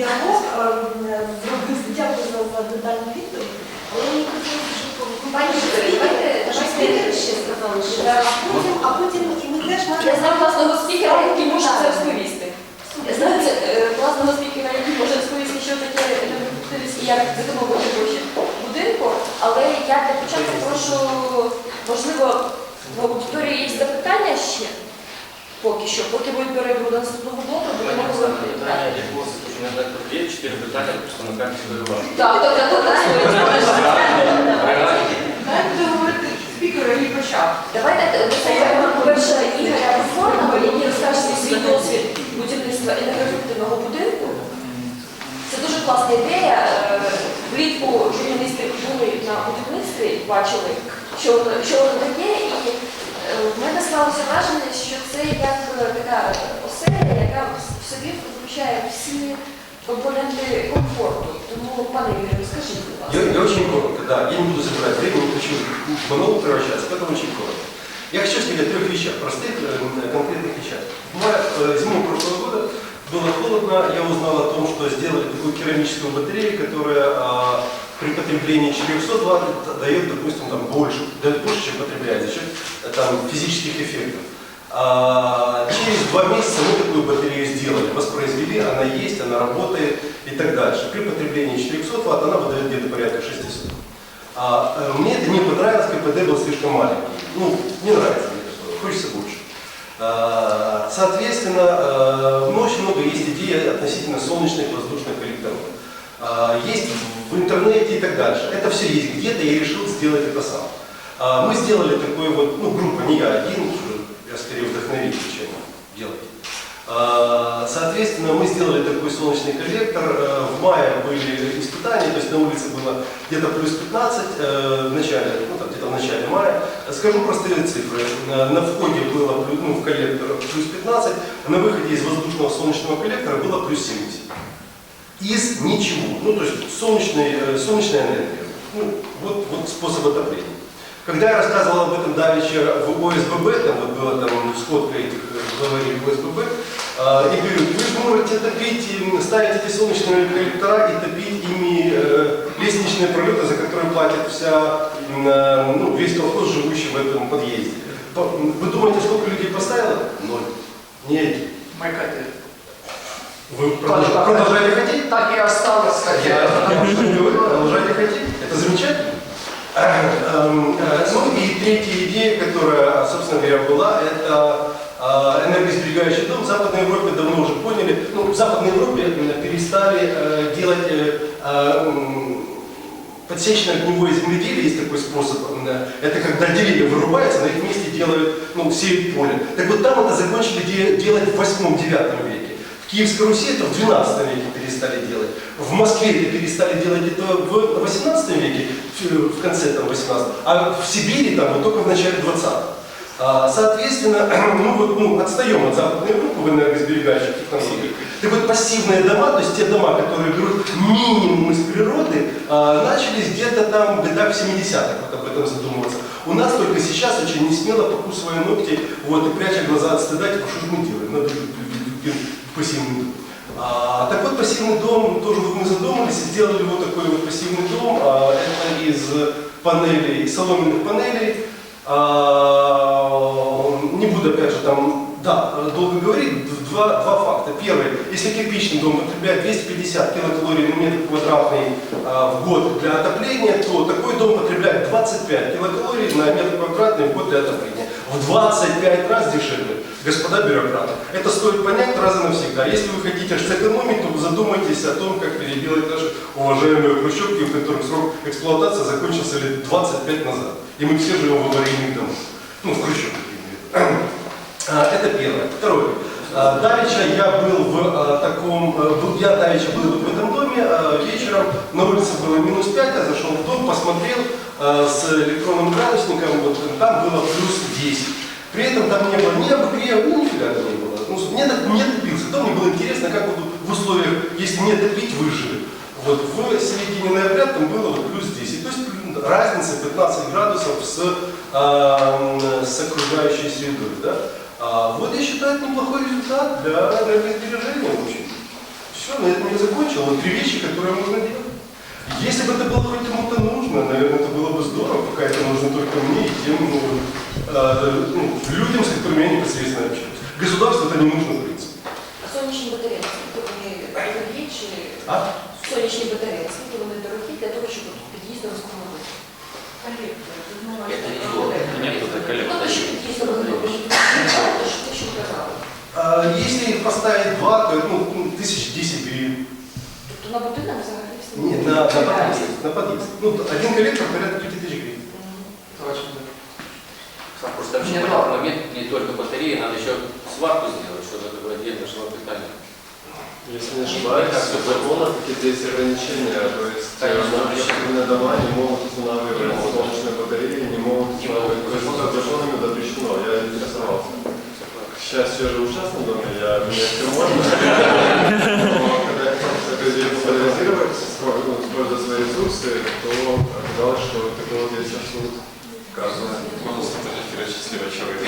діалог, е, зробив дякую за за детальну відповідь. Але мені хотілося, щоб ще сказали, що а потім, а потім і ми теж я знаю класного спікера, який може це розповісти. Я знаю це, е, спікера, який може розповісти, що таке енергоефективність і як зекономити гроші будинку, але я для початку прошу, можливо, в аудиторії є запитання ще поки що, поки будуть перейду до наступного блоку, будемо говорити. Питання, якого запущення так є, чотири питання, просто на карті вириваю. Так, так, так, так, так. Дайте договорити спікеру, який почав. Давайте по-перше, Ігоря Реформного, який розкаже про свій досвід будівництва енергоефективного будинку. Це дуже класна ідея. Е, Влітку журналісти були на будівництві, бачили, що воно, таке, і в мене склалося враження, що це як е, така оселя, яка в собі включає всі компоненти комфорту. Тому, пане Юрію, розкажіть, будь ласка. Я, я очень коротко, да, я не буду забирать время, не хочу в монолог превращаться, поэтому очень коротко. Я хочу сказать о трех вещах, простых, э, конкретных вещах. Бывая, э, зимой прошлого года было холодно, я узнал о том, что сделали такую керамическую батарею, которая а, при потреблении 400 Вт дает, допустим, там, больше, дает больше, чем потребляет за счет э, там, физических эффектов. А, через два месяца мы такую батарею сделали, воспроизвели, она есть, она работает и так дальше. При потреблении 400 Вт она выдает где-то порядка 600. А, э, мне это не понравилось, КПД был слишком маленький. Ну, не нравится мне такое, хочется больше. А, Соответственно, э, ну, очень много есть идей относительно солнечных воздушных коллекторов. А, Есть в интернете и так дальше. Это все есть где-то, я решил сделать это сам. А, Мы сделали такой вот, ну, группа, не я один, я скорее вдохновитель, чем делать. А, Соответственно, мы сделали такой солнечный коллектор. Э, В мае были испытания, то есть на улице было где-то плюс 15 э, в начале, ну там где-то в начале мая. Скажу простые цифры. На входе было ну, в коллектор плюс 15, на выходе из воздушного солнечного коллектора было плюс 70. Из ничего. Ну, то есть э, солнечная энергия. Ну, вот, вот способ отопления. Когда я рассказывал об этом давеча в ОСББ, там вот была там сходка этих э, главарей ОСББ, а, и говорю, вы же можете топить, ставить эти солнечные коллектора и топить ими э, лестничные пролеты, за которые платит вся, э, ну, весь колхоз, живущий в этом подъезде. Вы думаете, сколько людей поставило? Ноль. Не один. Майкати. Вы продолж- продолжаете хотеть? Так і осталось Я говорю, продолжайте хотеть. Это замечательно. Эм, э, Ну и третья идея, которая, собственно говоря, была, это э, энергосберегающий дом. В Западной Европе давно уже поняли, ну, в Западной Европе перестали э, делать подсечно-огневое земледелие, есть такой способ. Это когда деревья вырубаются, на их месте делают, ну, сеют поле. Так вот там это закончили де- делать в 8-9 веке. В Киевской Руси это в 12 веке перестали делать. В Москве это перестали делать это в 18 веке, в в конце там 18 а в Сибири там вот только в начале 20 а, Соответственно, ну вот ну, отстаем от Западной Европы в энергосберегающих технологиях. Так вот пассивные дома, то есть те дома, которые берут минимум из природы, а, начались где-то там в годах 70-х вот об этом задумываться. У нас только сейчас очень не смело покусывая ногти, вот, и пряча глаза от стыда, типа, что же мы делаем? Надо пассивный дом. А, так вот, пассивный дом, тоже мы задумались, сделали вот такой вот пассивный дом. А, это из панелей, соломенных панелей. А, не буду опять же там, да, долго говорить, два, два факта. Первый, если кирпичный дом потребляет 250 килокалорий на метр квадратный а, в год для отопления, то такой дом потребляет 25 килокалорий на метр квадратный в год для отопления. В 25 раз дешевле, господа бюрократы. Это стоит понять раз и навсегда. Если вы хотите сэкономить, то задумайтесь о том, как переделать наши уважаемые хрущевки, у которых срок эксплуатации закончился лет 25 назад. И мы все живем в аварийных домах. Ну, в виду. А, Это первое. Второе. А, Давеча я был в а, таком, был- я давеча был в этом доме, а, вечером на улице было минус 5, я зашел в дом, посмотрел а, с электронным градусником, вот там было плюс 10. При этом там не было ни обогрева, ну нифига не было. Ну, мне, мне топился. Да, мне было интересно, как вот в условиях, если не топить, выжили. Вот в середине ноября там было вот плюс 10. То есть разница 15 градусов с, м, с окружающей средой. Да? А, вот я считаю, это неплохой результат для энергосбережения. Все. Все, на этом я закончил. Вот три вещи, которые можно делать. Если бы это было хоть кому-то нужно, наверное, это было бы здорово, пока это нужно только мне и тем ну, э, ну, людям, с которыми я непосредственно общаюсь. Государству это не нужно, в принципе. Сонячні батареї, скільки вони дорогі чи А? сонячні батареї, скільки вони дорогі для того, щоб під'їздом встановити? Это не то. Нет, это коллега. Тобто, що під'їздом вони робили, то що те, що ви казали. А если поставить два, то ну, ну, тысяч десять гривен. Тобто на будинок взагалі все? Нет, на, на подъезд. На подъезд. Ну, один коллектор порядка 5 тысяч гривен. Просто вообще в этот момент не только батареи, надо еще сварку сделать, чтобы это было отдельно шло питание. Если не ошибаюсь, в законах какие-то есть ограничения, то есть э, Конечно, многочисленные дома не могут устанавливать солнечные батареи, не могут устанавливать, то есть это запрещено, я интересовался. Счастью, я живу в частном доме, я мне все можно. Но когда я хотел эту идею популяризировать, стро- ну, используя свои ресурсы, то оказалось, что такой вот есть абсурд. Каждого. Можно сфотографировать счастливого человека.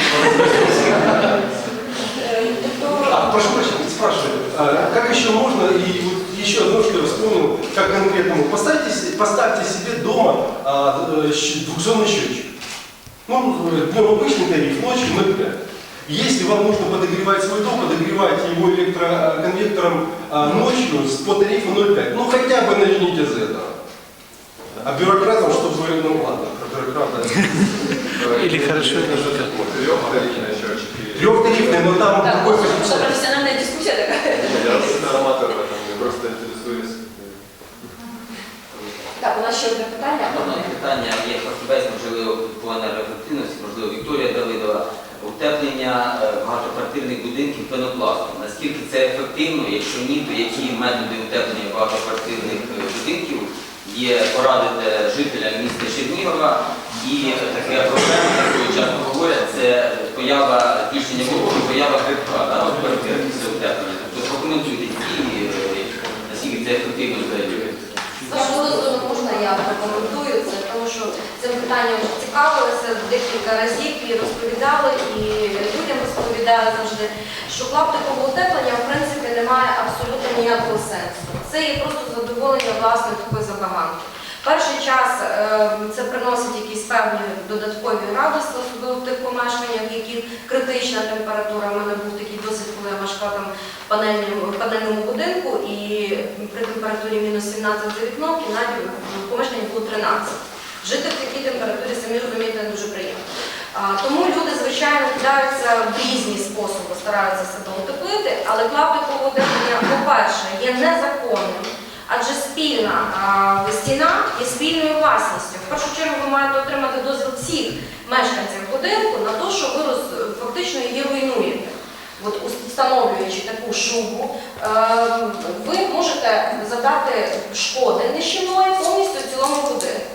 А, прошу прощения, спрашиваю, а как еще можно, и вот еще одно, что я вспомнил, как конкретному, поставьте, поставьте себе дома а, э, двухзонный счетчик. Ну, э, днем обычный тариф, ночью 0,5. Если вам нужно подогревать свой дом, подогревайте его электроконвектором а, ночью с- по тарифу 0,5. Ну, хотя бы начните с этого. А бюрократам, чтобы, ну ладно, про бюрократа. Или хорошо, это же трехтарифные счетчики. Трехтарифный, но там так, другой це коэффициент. професіональна дискусія така. Я абсолютно аматор в этом, я просто интересуюсь. Так, у нас ще одне питання. Одне питання є фахівець, можливо, по енергоефективності, можливо, Вікторія Давидова. Утеплення е, багатоквартирних будинків пенопластом. Наскільки це ефективно? Якщо ні, то які методи утеплення багатоквартирних е, будинків є порадити жителям міста Чернігова? І така проблема, яку часто говорять, це поява збільшення вологи, поява грибка да, от квартир після утеплення. Тобто прокоментуйте ці, е, наскільки це ефективно взагалі. З вашого дозволу можна я прокоментую це, тому що цим питанням декілька разів і розповідали, і людям розповідали завжди, що клаптикове утеплення в принципі не має абсолютно ніякого сенсу. Це є просто задоволення власне такої забаганки. Перший час е, це приносить якісь певні додаткові радості, особливо в тих помешканнях, в яких критична температура. У мене був такий досвід, коли я мешкала там в панельному, будинку, і при температурі мінус 17 за вікном кімнаті в помешканні було 13. Жити в такій температурі, самі розумієте, не дуже приємно. Тому люди, звичайно, кидаються в різні способи, стараються себе утеплити, але клаптикове утеплення, по-перше, є незаконним. Адже спільна стіна є спільною власністю. В першу чергу ви маєте отримати дозвіл всіх мешканців будинку на те, що ви фактично її руйнуєте. От встановлюючи таку шубу, е, ви можете задати шкоди нищівної повністю цілому будинку.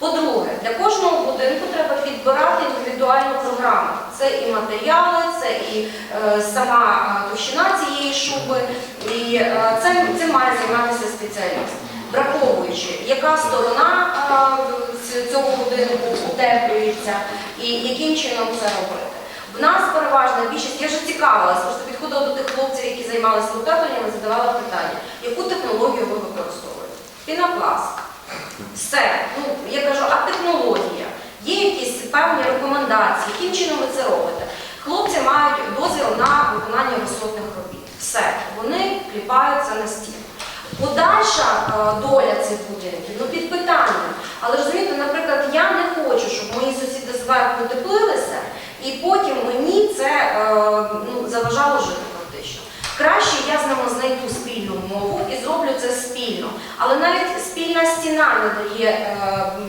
По-друге, для кожного будинку треба підбирати індивідуальну програму. Це і матеріали, це і е, сама е, товщина цієї шуби, і е, це, цим має займатися спеціаліст. Враховуючи, яка сторона е, цього будинку утеплюється і яким чином це робити. В нас переважна більшість, я вже цікавилась, просто підходила до тих хлопців, які займалися утепленням, задавала питання, яку технологію ви використовуєте? Пінопласт. Все. Ну, я кажу, а технологія? Є якісь певні рекомендації, яким чином ви це робите? Хлопці мають дозвіл на виконання висотних робіт. Все, вони кліпаються на стіну. Подальша е, доля цих будинків, ну під питанням. Але розумієте, наприклад, я не хочу, щоб мої сусіди зверху теплилися, і потім мені це е, ну, заважало жити фактично. Краще я з ними знайду спільну мову і зроблю це спільно. Але навіть спільна стіна не дає е,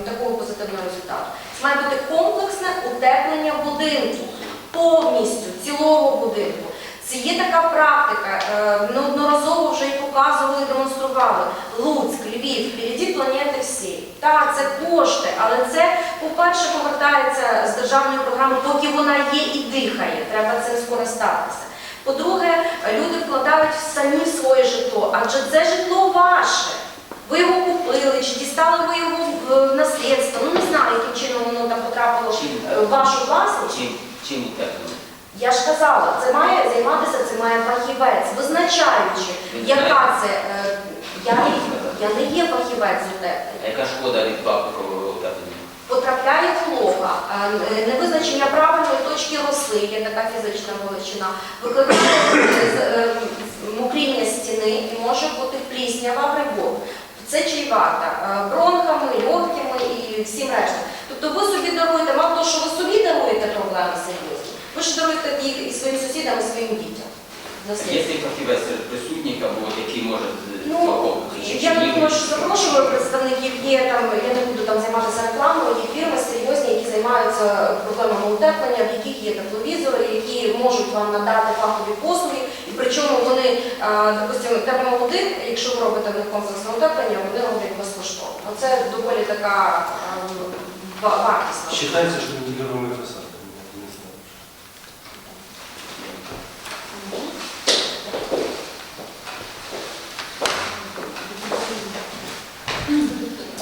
такого позитивного результату. Має бути комплексне утеплення будинку, повністю цілого будинку. Це є така практика, е, неодноразово вже і показували, і демонстрували. Луцьк, Львів, впереді планети всі. Так, це кошти, але це, по-перше, повертається з державної програми, поки вона є і дихає. Треба цим скористатися. По-друге, люди вкладають в самі своє житло, адже це житло ваше. Ви його купили, чи дістали ви його в наслідство. Ну не знаю, яким чином воно там потрапило е, в вашу власність. Чим, чим утеплення? Я ж казала, це має займатися, це має фахівець, визначаючи, яка це. е, Я не, я не є фахівець те. А яка шкода від пластикового утеплення? Потрапляє волога, е, невизначення правильної точки росли, є така фізична величина, викликає е, мокріння стіни і може бути пліснява грибок. Це чайвата, е, бронхами, легкими і всім решта. Тобто ви собі даруєте, мало того, що ви собі даруєте проблеми серйозні, ви ж даруєте їх і своїм сусідам, і своїм дітям. Є цей фахівець серед присутніх, або який може Ну, я думаю, що запрошуємо представників, є там, я не буду там займатися рекламою, є фірми серйозні, які займаються проблемами утеплення, в яких є тепловізори, які можуть вам надати фахові послуги, і причому вони, допустимо, термомолодик, якщо ви робите в них комплексне утеплення, вони роблять безкоштовно. Оце доволі така а, ва- вартісна. Считается, что нивелированная фасад. Не знаю.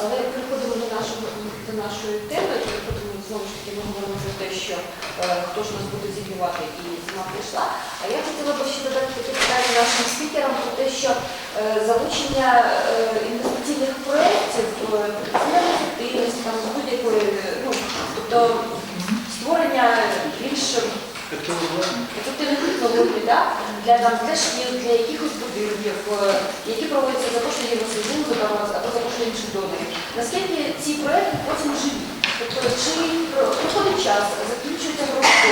Але переходимо до нашого до нашої теми. Переходимо знову ж таки, ми говоримо про те, що е, хто ж нас буде зігрівати і зима прийшла. А я хотіла б ще додати таке питання нашим спікерам про те, що е, залучення е, інвестиційних проєктів, е, енергоефективності, там будь-якої, ну тобто створення більш ефективних технологій, да? для там для для якихось будинків, е, які проводяться за кошти Євросоюзу або за кошти інших донорів. Наскільки ці проекти потім живі? Тобто, чи проходить час, закінчується гроші,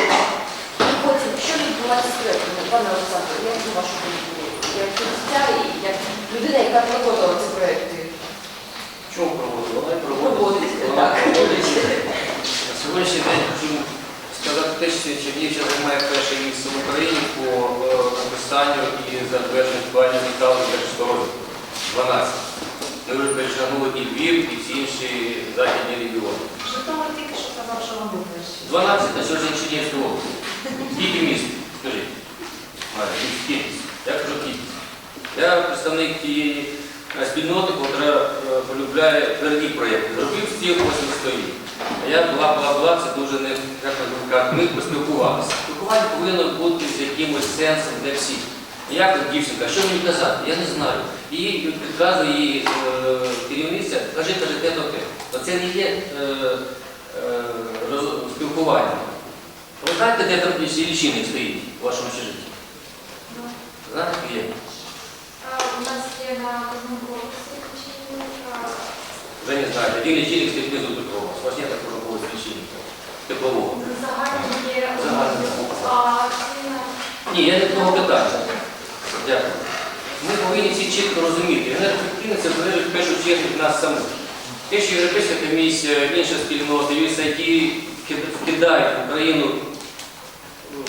і потім що відбувається з проектами? Пане Олександре, як на вашу думку, як життя і як людина, яка проводила ці проекти? Чому проводить? Вона проводить. Проводить, Вона проводить. На сьогоднішній день хочу сказати те, що Чернігівщина займає перше місце в Україні по е, написанню і затвердженню планів металу для розвитку. 12. Ми вже перешагнули і Львів, і всі інші західні регіони. Житомир тільки що казав, що вам буде. 12 на сьогодні Чернігівської області. Скільки міст? Скажіть. Ну, кількість. Я кажу кількість. Я представник тієї е, спільноти, яка е, полюбляє тверді проєкти. Зробив ось він стоїть. А я бла-бла-бла, це дуже не як кажете, ми поспілкувалися. Спілкування повинно бути з якимось сенсом для всіх. Як дівчинка, що мені казати? Я не знаю. Її підказує її е, керівниця, кажи, каже, те то те. Це не є спілкування. Ви знаєте, де там лічильник стоїть у вашому житті? Знаєте, є? У нас є на кожному поверсі лічильник. Вже не знаєте, один лічильник стоїть внизу такого. У вас є такого когось лічильника теплового. Загальні є Загальні. а Ні, я не того питання. Дякую. Ми повинні всі чітко розуміти. Енергоефективність це залежить в першу чергу від нас самих. Те, що Європейська комісія, інша спільнота, USAID вкидають в Україну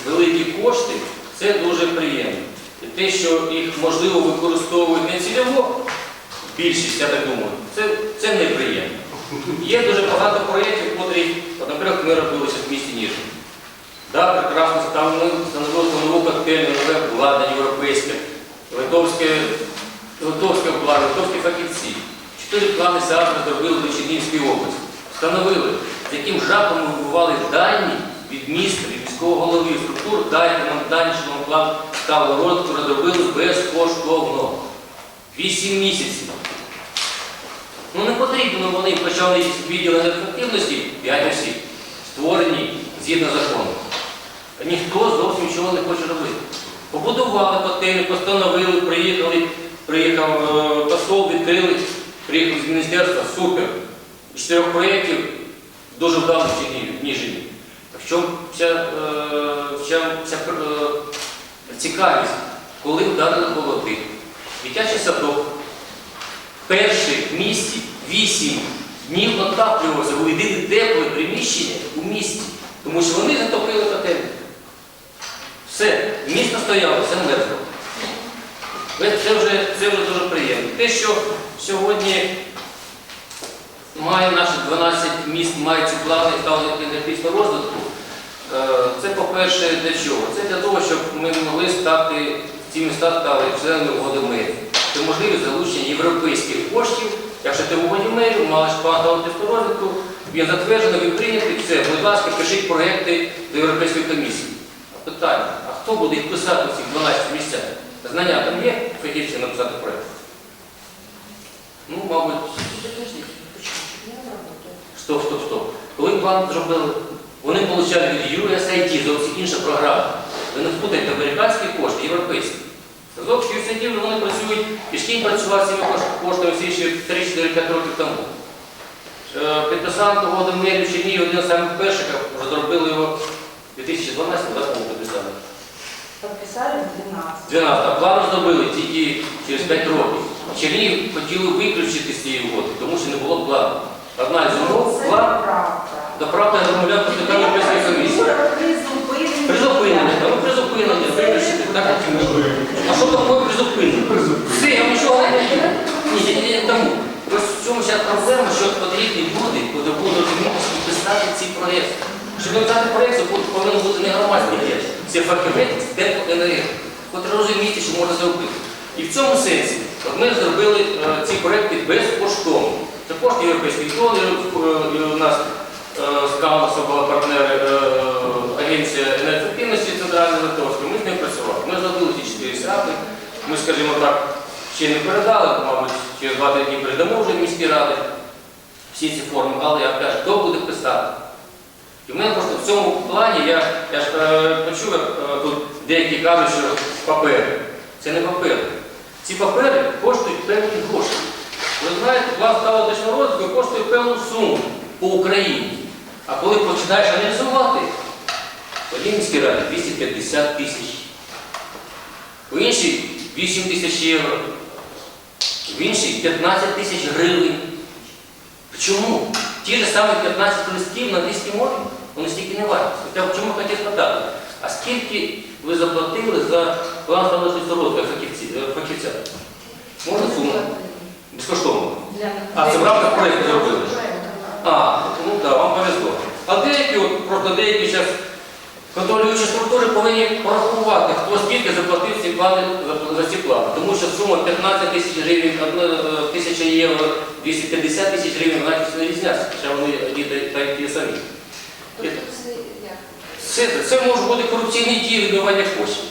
великі кошти, це дуже приємно. І те, що їх можливо використовують не цільово, більшість, я так думаю, це, це неприємно. Є дуже багато проєктів, котрі, наприклад, ми робилися в місті Ніжин. Да, прекрасно, там ми встановили нову коктейльну, нове обладнання європейське, литовське, литовське обладнання, литовські фахівці. Чотири плани завтра зробили до Чернігівської області. Встановили, з яким жахом ми вибували дані від міста, від міського голови, структур, дайте нам дані, що нам план ставили розвитку, розробили безкоштовно. Вісім місяців. Ну не потрібно вони почали відділ енергоефективності, 5 осіб, створені згідно закону. Ніхто зовсім нічого не хоче робити. Побудували котельні, постановили, приїхали, приїхав е, посол, відкрили, приїхав з міністерства, супер. З чотирьох проєктів дуже вдало в Ніжині. В чому вся, е, вся, вся е, цікавість, коли вдарили холоди. Дитячий садок перший в місті 8 днів отаплювався, були єдине тепле приміщення у місті, тому що вони затопили котельні. Все, місто стояло, все мерзло. Це вже, це вже дуже приємно. Те, що сьогодні має наші 12 міст, мають ці плани енергетичного розвитку, е, це, по-перше, для чого? Це для того, щоб ми могли стати, ці міста стали членами угоди миру. Це можливість залучення європейських коштів, якщо ти в угоді миру, маєш план енергетичного розвитку, він затверджений, він прийнятий, все, будь ласка, пишіть проекти до Європейської комісії. питання, а хто буде їх писати в цих 12 місцях? Знання там є фахівці написати проєкт? Ну, мабуть, стоп, стоп, стоп. Коли план зробили, вони отримали від USAID, зовсім інша програма. Ви не впутайте американські кошти, європейські. Зовсім USAID вони працюють, пішки працювати з цими кош- коштами всі ще 3-4-5 років тому. Е, Підписав угоду в Мері Чернігів один з самих перших, а вже зробили його в 2012 році. Подписали 12. 12, а план зробили тільки через 5 років. Чернігів хотіли виключити з цієї угоди, тому що не було плану. Одна із умов Це план правда. до правди розмовляв представник Європейської комісії. Призупинення, ну призупинення, виключити, так як ми. А що таке призупинення? Все, я нічого не Ні, ні, ні, тому. Ось в цьому вся проблема, що потрібні люди, коли будуть розуміти і писати ці проєкти. Щоб написати проєкт, повинен бути не громадський діяч. Це фахівець з теплоенергії, котрий розуміє, що можна зробити. І в цьому сенсі ми зробили е, ці проєкти безкоштовно. Це кошти європейських доларів, е, у нас е, з Каунасом була партнер е, агенція енергоефективності Центральної Литовської. Ми з ним працювали. Ми зробили ті чотири сяти. Ми, скажімо так, ще не передали, мабуть, через два дні передамо вже міські ради всі ці форми, але я кажу, хто буде писати? І в мене просто в цьому плані, я, я ж е, почув, як е, тут деякі кажуть, що папери. Це не папери. Ці папери коштують певні гроші. Ви знаєте, план сталого розвитку коштує певну суму по Україні. А коли починаєш аналізувати, одній міській раді 250 тисяч, в іншій 8 тисяч євро, в іншій 15 тисяч гривень. Чому? Ті ж самі 15 листів на англійській мові, вони стільки не варті. Хоча чому хотів спитати? А скільки ви заплатили за план фахівці- е, фахівця? Можна суму? Безкоштовно. А, це в рамках проєкту зробили? А, ну так, вам повезло. А деякі, от, просто деякі зараз контролюючі структури повинні порахувати, хто скільки заплатив ці плани за, ці плани. Тому що сума 15 тисяч гривень, 1 тисяча євро, 250 тисяч гривень, вона якось не різняться, хоча вони одні та та й ті самі. Це? Це, може бути корупційні дії відмивання коштів.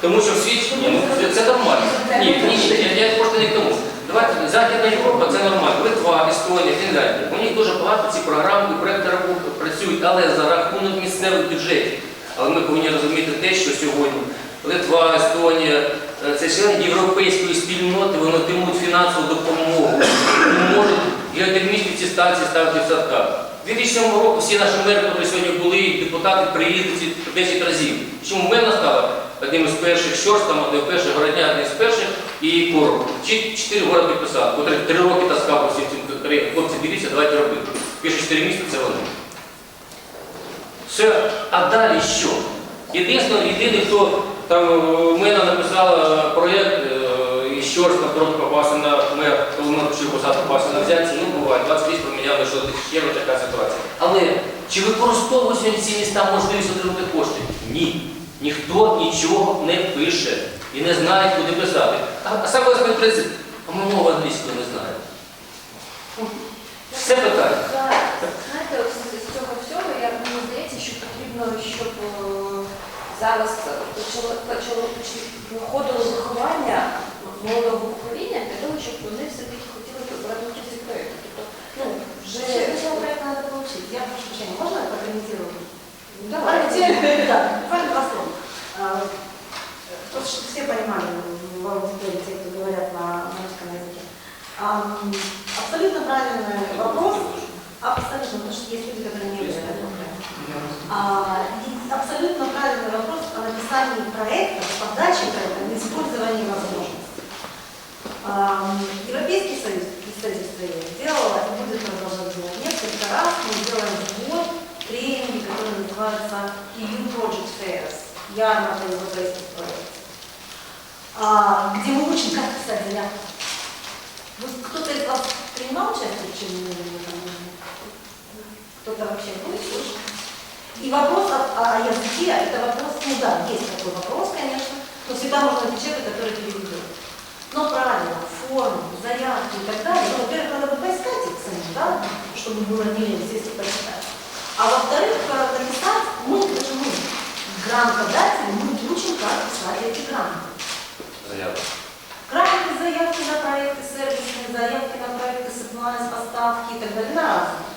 Тому що в світі ні, ну, це, це нормально. Ні, ні, я, просто не к тому. Давайте Західна Європа це нормально. Литва, Естонія, Фінляндія. У них дуже багато ці програми і проекти рабо- працюють, але за рахунок місцевих бюджетів. Але ми повинні розуміти те, що сьогодні Литва, Естонія, е, це члени європейської спільноти, вони отримують фінансову допомогу. Вони можуть геотермічні ці станції ставити в садках. У 2007 року всі наші мери, які сьогодні були, і депутати приїздили ці 10 разів. Чому Мельна стала одним із перших, Щорс, там одним з перших, Городня одним з перших, і. Чи чотири города підписали, котрі три роки таскав по всім цим країнам. Хлопці, дивіться, давайте робити. Перші чотири місяці це вони. Все, а далі що? Єдине, єдиний, хто там е, Мена написала проєкт, е, і Щорс на трохи попався на мер, коли ми почали посаду попався на взятці, ну буває, 20 тисяч поміняли, що євро, така ситуація. Але чи використовують сьогодні ці міста можливість отримати кошти? Ні. Ніхто нічого не пише і не знає, куди писати. А, а саме основний принцип, а ми мову англійську не знаємо. Все питання. Знаєте, з цього всього, я мені здається, що потрібно, щоб зараз почало почало виходило виховання молодого покоління для того, щоб вони все-таки хотіли брати участь у проєкті. Тобто, ну, вже проект надо получить. Я прошу прощения, можно я прокомментирую? Давайте. Да, буквально два слова. А, Просто чтобы все понимали в аудитории, те, кто говорят на на русском языке. Ам, Абсолютно правильный вопрос. Абсолютно, потому что есть люди, которые не говорят по-украински. А, и Абсолютно правильный вопрос о написании проекта, подаче проекта, об использовании возможностей. Европейский союз, представительство ЕС, сделало и будет продолжать делать несколько раз. Мы делаем сбор, тренинги, которые называются EU Project Fairs, ярмарка европейских проектов, А, где мы учим, как писать заявку. Вот кто-то из вас принимал участие в чем-нибудь? Кто-то вообще был слышал? И вопрос о, о языке, это вопрос, ну да, есть такой вопрос, конечно, но всегда можно человека, который переведет. Но правила, форму, заявки и так далее, ну, во-первых, надо бы поискать их самим, да, чтобы было не лень сесть и почитать. А во-вторых, написать, мы, даже мы, грамотодатели, мы учим, как писать эти грамоты. Заявки. Грамоты, заявки на проекты, сервисные заявки на проекты, сигнальные поставки и так далее, на разные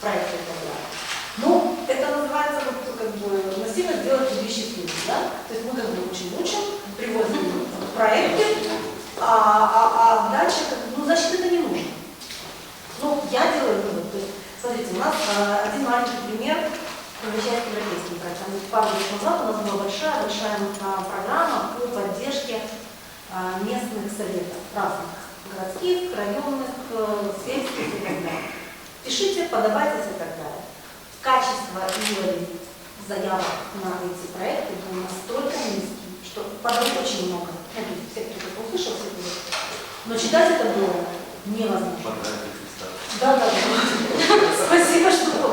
проекты и так далее. Ну, это называется вот, ну, как бы насильно сделать вещи да? То есть мы как бы учим, учим, привозим проекты, а, а, а дальше, ну, значит, это не нужно. Ну, я делаю вывод. То есть, смотрите, у нас э, один маленький пример приезжает европейский проект. Там пару лет назад у нас была большая-большая программа по поддержке а, местных советов, разных, городских, районных, э, сельских и так далее. Пишите, подавайтесь и так далее. Качество и уровень заявок на эти проекты был настолько низкий, что подали очень много. Я думаю, все, кто это услышал, все это знают. Но читать это было невозможно. Да, да, да. Спасибо, что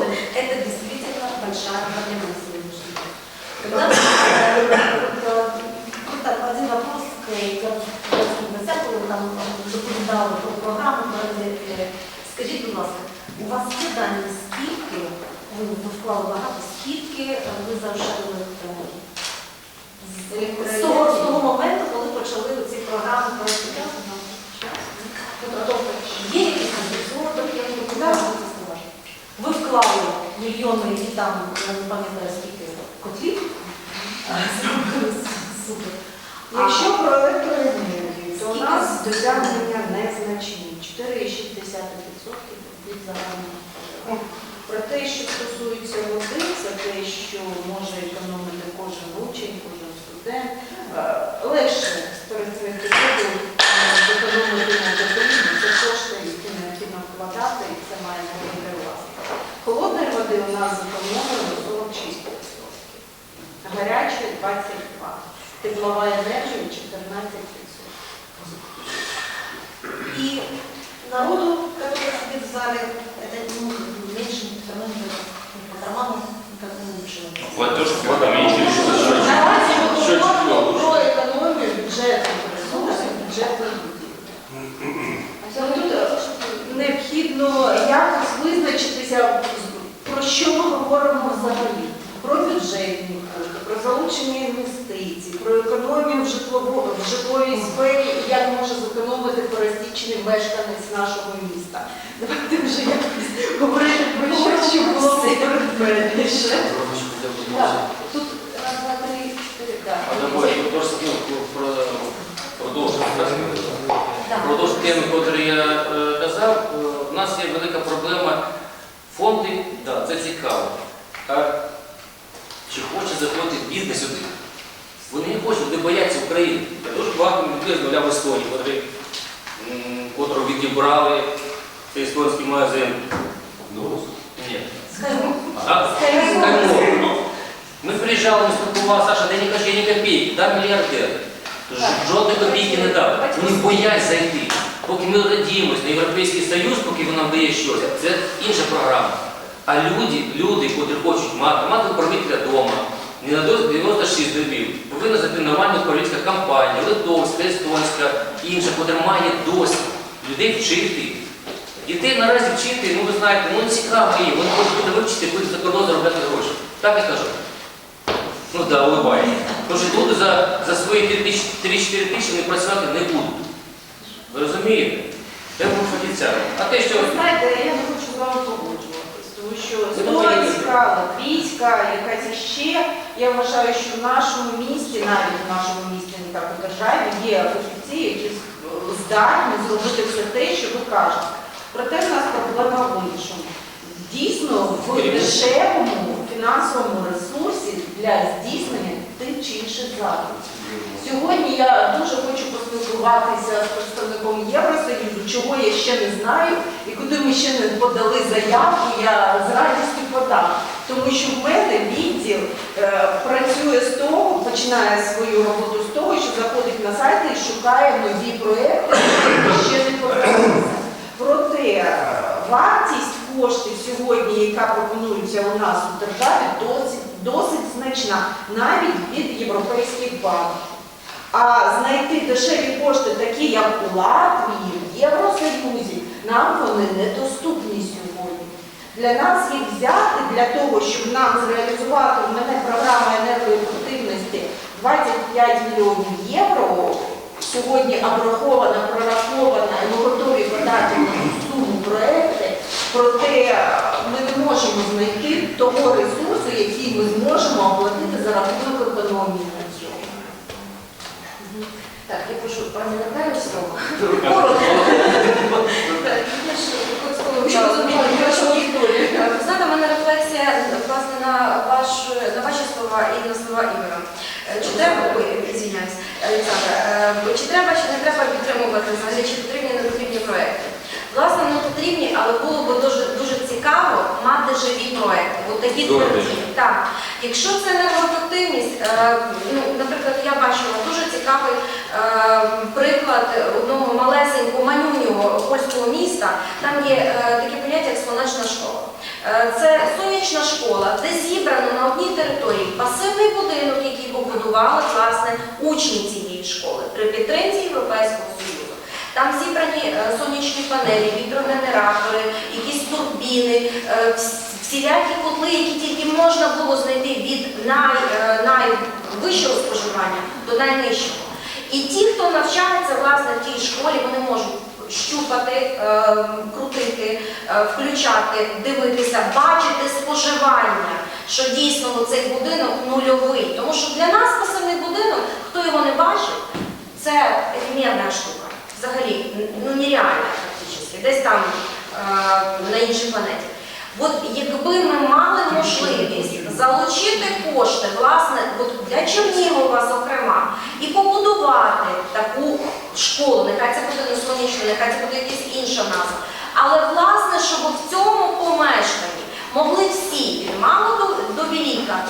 води у нас зекономлено 46%, гарячої 22%. Теплова енергія 14%. И народу, который сидит в зале, это ну, меньше, все равно не по карману, как бы лучше. Платежка поменьше. Давайте мы Що говоримо чудово. про економію бюджетних ресурсів, бюджетних будівель. Тут необхідно якось визначитися, про що ми говоримо взагалі. Про бюджетні кошти, про залучення інвестицій, про економію в, житлово- в житловій сфері і як може зекономити пересічний мешканець нашого міста. Давайте вже якось говорити про що, щоб було предметніше. Тут раз, два, три, чотири, так. А давай, тож, ну. Так. Продовжити тему, яку я е, казав, е, у нас є велика проблема. Фонди, це цікаво. А чи хоче заходити бізнес сюди? Вони не хочуть, вони бояться України. Я дуже багато людей розмовляв в Естонії, котрі, котру відібрали цей естонський магазин. Ну, ні. Ми приїжджали, ми спілкувалися, Саша, де не кажи ні копійки, дав мільярдер. Жодної копійки не дав. Вони бояться зайти. Поки ми надіємося на Європейський Союз, поки він нам дає щось, це інша програма. А люди, люди, котрі хочуть мати, мати управителя вдома, не на 96 добів, повинна зайти нормальна управлінська компанія, литовська, естонська, інша, котра має досвід. Людей вчити. Дітей наразі вчити, ну ви знаєте, ну цікаво їм, вони хочуть бути вивчити, будуть за кордон заробляти гроші. Так я кажу. Ну так, да, улибаюся. Тому що люди за, за свої 3-4 тисячі не працювати не будуть. Ви розумієте? Я буду фахівцям. А те, що Ви знаєте, я не хочу з вами тому що Ви Естонія повинні. якась іще. Я вважаю, що в нашому місті, навіть в нашому місті, не так у державі, є фахівці, які здатні зробити все те, що ви кажете. Проте в нас проблема в іншому. Дійсно, в дешевому фінансовому ресурсі для здійснення тих чи інших заходів. Сьогодні я дуже хочу поспілкуватися з представником Євросоюзу, чого я ще не знаю, і куди ми ще не подали заявку, я з радістю подам. Тому що в мене відділ е, працює з того, починає свою роботу з того, що заходить на сайт і шукає нові проекти, які ще не подалися. Проте е, вартість коштів сьогодні, яка пропонується у нас у державі, досить, досить значна, навіть від європейських банків. А знайти дешеві кошти, такі як у Латвії, в Євросоюзі, нам вони недоступні сьогодні. Для нас їх взяти для того, щоб нам зреалізувати в мене програма енергоефективності 25 мільйонів євро сьогодні обрахована, прорахована, і ми готові подати на суму проекти, проте ми не можемо знайти того ресурсу, який ми зможемо оплатити за рахунок економії. Так, я прошу пані Наталю слово. Знаєте, в мене рефлексія власне на ваш на ваші слова і на слова Ігора. Е, Чи треба е, чи треба чи не треба підтримувати взагалі, чи потрібні не потрібні проекти? Власне, не потрібні, але було б дуже дуже цікаво мати живі проекти. От такі тверді. Так, якщо це енергоефективність, е, ну, наприклад, я бачила дуже цікавий е, приклад одного малесенького манюнього польського міста. Там є е, таке поняття, як сонячна школа. Е, Це сонячна школа, де зібрано на одній території пасивний будинок, який побудували власне учні цієї школи при підтримці Європейського. Там зібрані е, сонячні панелі, вітрогенератори, якісь турбіни, е, всілякі котли, які тільки можна було знайти від най, е, найвищого споживання до найнижчого. І ті, хто навчається власне в тій школі, вони можуть щупати, крутити, включати, дивитися, бачити споживання, що дійсно цей будинок нульовий. Тому що для нас пасивний будинок, хто його не бачив, це ефемерна штука. Взагалі, ну нереальна практично, десь там е, на іншій планеті. От якби ми мали можливість залучити кошти, власне, от для Чернігова, зокрема, і побудувати таку школу, нехай це буде не сонячна, нехай це буде якась інша назва. Але власне, щоб в цьому помешканні могли всі від мало до, до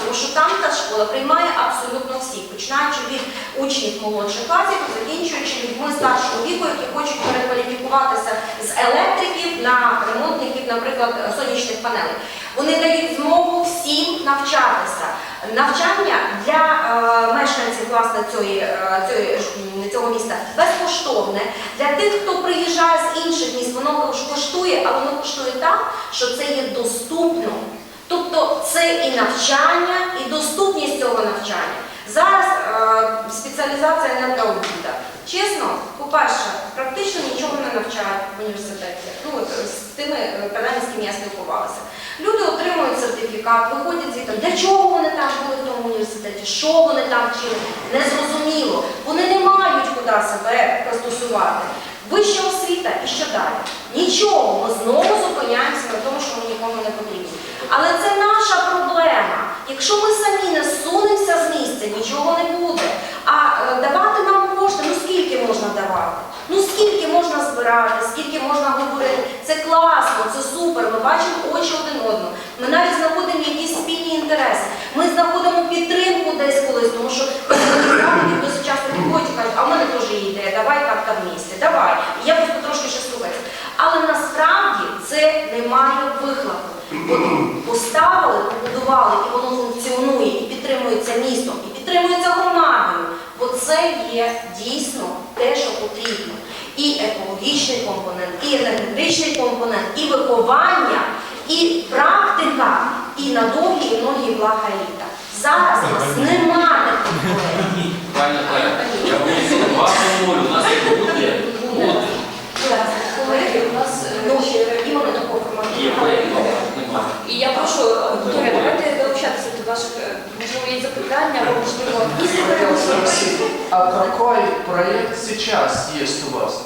тому що там та школа приймає абсолютно всіх, починаючи від учнів молодших класів, закінчуючи людьми старшого віку, які хочуть перекваліфікуватися з електриків на ремонтників, наприклад, сонячних панелей. Вони дають змогу всім навчатися. Навчання для е, мешканців власне цієї, е, цієї, цього міста безкоштовне. Для тих, хто приїжджає з інших міст, воно коштує, але воно коштує так, що це є доступно. Тобто це і навчання, і доступність цього навчання. Зараз е, спеціалізація енергоаудита. Чесно, по-перше, практично нічого не навчають в університеті. Ну, от, з тими, е, принаймні, з ким я спілкувалася. Люди отримують сертифікат, виходять звідти. Для чого вони там були в тому університеті? Що вони там вчили? Незрозуміло. Вони не мають куди себе пристосувати. Вища освіта і що далі? Нічого, ми знову зупиняємося на тому, що ми нікому не потрібні. Але це наша проблема. Якщо ми самі не сунемося з місця, нічого не буде. А е, давати нам кошти, ну скільки можна давати? Ну скільки можна збирати, скільки можна говорити? Це класно, це супер. Ми бачимо очі один одного. Ми навіть знаходимо якісь спільні інтереси. Ми знаходимо підтримку десь колись, тому що заходять досить часто підходять і кажуть, а в мене теж є ідея, давай так там місце, давай. І я просто трошки ще слухаю. Але насправді це не має вихлопу. От поставили, побудували, і воно функціонує, і підтримується містом, і підтримується громадою. Бо це є дійсно те, що потрібно. І екологічний компонент, і енергетичний компонент, і виховання, і практика, і на довгі і многі блага літа. Зараз у нас немає таких проєктів. Я вас у нас буде, буде. Так, колеги, у нас е, Ну, ще іменно такого формату. Є проєкт, немає. І я прошу, Вікторія, давайте долучатися до ваших, е, можливо, є запитання, або можливо, А какой проект сейчас есть у вас?